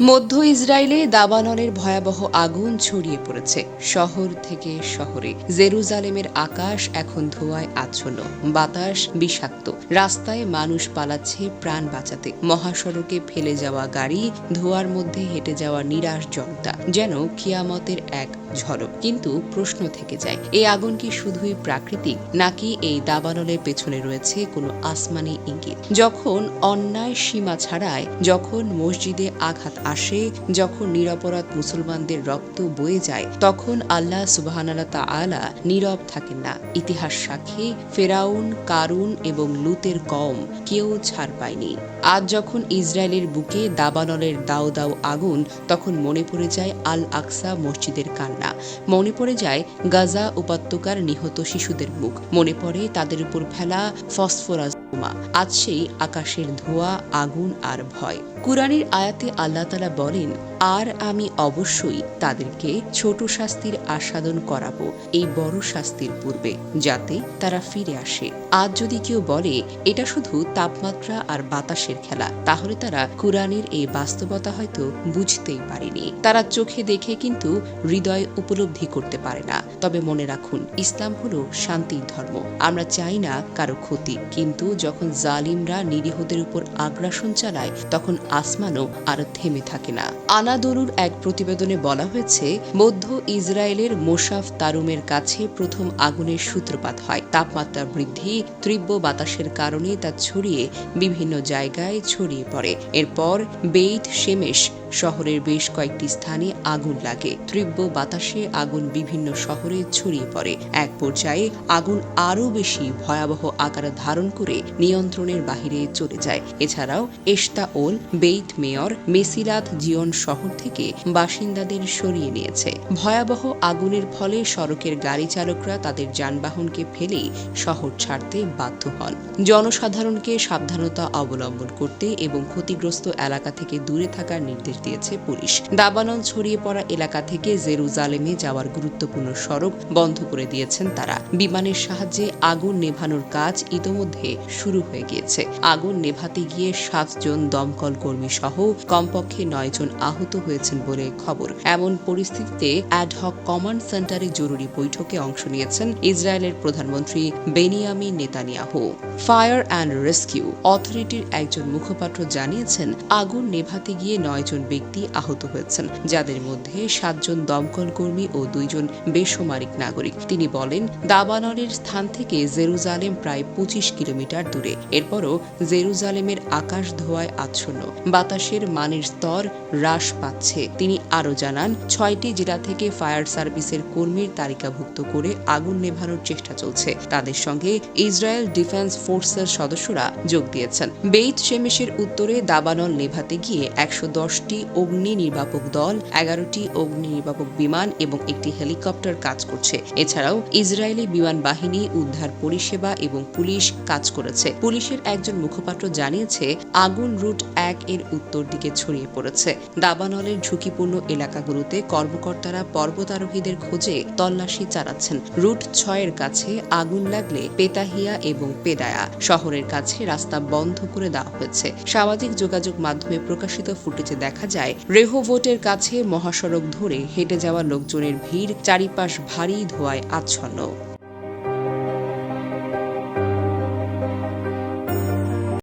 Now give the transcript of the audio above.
মধ্য ইসরায়েলে দাবানলের ভয়াবহ আগুন ছড়িয়ে পড়েছে। শহর থেকে শহরে। জেরুজালেমের আকাশ এখন ধোঁয়ায় আচ্ছন্ন। বাতাস বিষাক্ত। রাস্তায় মানুষ পালাচ্ছে প্রাণ বাঁচাতে। মহাসড়কে ফেলে যাওয়া গাড়ি ধোঁয়ার মধ্যে হেঁটে যাওয়া নিরাশ জনতা। যেন কিয়ামতের এক ঝলক কিন্তু প্রশ্ন থেকে যায়, এই আগুন কি শুধুই প্রাকৃতিক, নাকি এই দাবানলের পেছনে রয়েছে কোনো আসমানি ইঙ্গিত? যখন অন্যায় সীমা ছাড়ায়, যখন মসজিদে আঘাত আসে, যখন নিরপরাধ মুসলমানদের রক্ত বয়ে যায়, তখন আল্লাহ সুবাহানাল্লাহ তাআলা নীরব থাকেন না। ইতিহাস সাক্ষী, ফেরাউন, কারুন এবং লুতের কম কেউ ছাড় পায়নি। আজ যখন ইসরায়েলের বুকে দাবানলের দাও দাও আগুন, তখন মনে পড়ে যায় আল আকসা মসজিদের কান্না। মনে পড়ে যায় গাজা উপত্যকার নিহত শিশুদের মুখ মনে পড়ে তাদের উপর ফেলা ফসফরাস বোমা। আজ সেই আকাশের ধোঁয়া, আগুন আর ভয়। কুরআনের আয়াতে আল্লাহ তালা বলেন, আর আমি অবশ্যই তাদেরকে ছোট শাস্তির আস্বাদন করাব এই বড় শাস্তির পূর্বে, যাতে তারা ফিরে আসে। আজ যদি কেউ বলে, এটা শুধু তাপমাত্রা আর বাতাসের খেলা তাহলে তারা কুরআনের এই বাস্তবতা হয়তো বুঝতেই পারেনি। তারা চোখে দেখে কিন্তু হৃদয় উপলব্ধি করতে পারে না। তবে মনে রাখুন, ইসলাম হলো শান্তির ধর্ম। আমরা চাই না কারও ক্ষতি, কিন্তু যখন জালিমরা নিরীহদের উপর আগ্রাসন চালায়, তখন আসমানও আর থেমে থাকে না। আনাদরুর এক প্রতিবেদনে বলা হয়েছে, মধ্য ইসরায়েলের মোশাফ তারুমের কাছে প্রথম আগুনের সূত্রপাত হয়। তাপমাত্রা বৃদ্ধি, তীব্র বাতাসের কারণে তা ছড়িয়ে বিভিন্ন জায়গায় ছড়িয়ে পড়ে। এরপর বেইত শেমেশ শহরের বেশ কয়েকটি স্থানে আগুন লাগে। তীব্র বাতাসে আগুন বিভিন্ন শহরে ছড়িয়ে পড়ে। এক পর্যায়ে আগুন আরও বেশি ভয়াবহ আকার ধারণ করে নিয়ন্ত্রণের বাহিরে চলে যায়। এছাড়াও এস্তাওল বেইত মেয়র মেসিরাত জিয়ন শহর থেকে বাসিন্দাদের সরিয়ে নিয়েছে। ভয়াবহ আগুনের ফলে সড়কের গাড়ি চালকরা তাদের যানবাহনকে ফেলেই শহর ছাড়তে বাধ্য হন। জনসাধারণকে সাবধানতা অবলম্বন করতে এবং ক্ষতিগ্রস্ত এলাকা থেকে দূরে থাকার নির্দেশ দিয়েছে পুলিশ। দাবানল ছড়িয়ে পড়া এলাকা থেকে জেরুজালেমে যাওয়ার গুরুত্বপূর্ণ সড়ক বন্ধ করে দিয়েছেন তারা। বিমানের সাহায্যে আগুন নেভানোর কাজ ইতোমধ্যে শুরু হয়ে গিয়েছে। আগুন নেভাতে গিয়ে সাতজন দমকল কর্মী সহ কমপক্ষে নয়জন আহত হয়েছেন বলে খবর। এমন পরিস্থিতিতে অ্যাডহক কমান্ড সেন্টারে জরুরি বৈঠকে অংশ নিয়েছেন ইসরায়েলের প্রধানমন্ত্রী Benjamin Netanyahu. Fire and rescue অথরিটির একজন মুখপাত্র জানিয়েছেন, আগুন নেভাতে গিয়ে নয়জন ব্যক্তি আহত হয়েছেন, যাদের মধ্যে সাতজন দমকল কর্মী ও দুইজন বেসামরিক নাগরিক। তিনি বলেন, দাবানলের স্থান থেকে জেরুজালেম প্রায় পঁচিশ কিলোমিটার দূরে। এরপরও জেরুজালেমের আকাশ ধোয়ায় আচ্ছন্ন। বাতাসের মানের স্তর হ্রাস পাচ্ছে। তিনি আরও জানান, ছয়টি জেলা থেকে ফায়ার সার্ভিসের কর্মীর তালিকাভুক্ত করে আগুন নেভানোর চেষ্টা চলছে। তাদের সঙ্গে ইসরায়েল ডিফেন্স ফোর্সের সদস্যরা যোগ দিয়েছেন। বেইত শেমেশের উত্তরে দাবানল নেভাতে গিয়ে একশো দশটি অগ্নি নির্বাপক দল, এগারোটি অগ্নি নির্বাপক বিমান এবং একটি হেলিকপ্টার কাজ করছে। এছাড়াও ইসরায়েলি বিমান বাহিনী উদ্ধার পরিষেবা এবং পুলিশ কাজ করেছে। পুলিশের একজন মুখপাত্র জানিয়েছে, আগুন রুট এক এর উত্তর দিকে ছড়িয়ে পড়েছে। দাবানলের ঝুঁকিপূর্ণ এলাকাগুলোতে কর্মকর্তারা পর্বতারোহীদের খোঁজে তল্লাশি চালাচ্ছেন। রুট ছয়ের কাছে আগুন লাগলে পেতাহিয়া এবং পেদায়া শহরের কাছে রাস্তা বন্ধ করে দেওয়া হয়েছে। সামাজিক যোগাযোগ মাধ্যমে প্রকাশিত ফুটেজে দেখা যায় রেহোভোটের কাছে মহাসড়ক ধরে হেঁটে যাওয়া লোকজনের ভিড় চারিপাশ ভারী ধোঁয়ায় আচ্ছন্ন।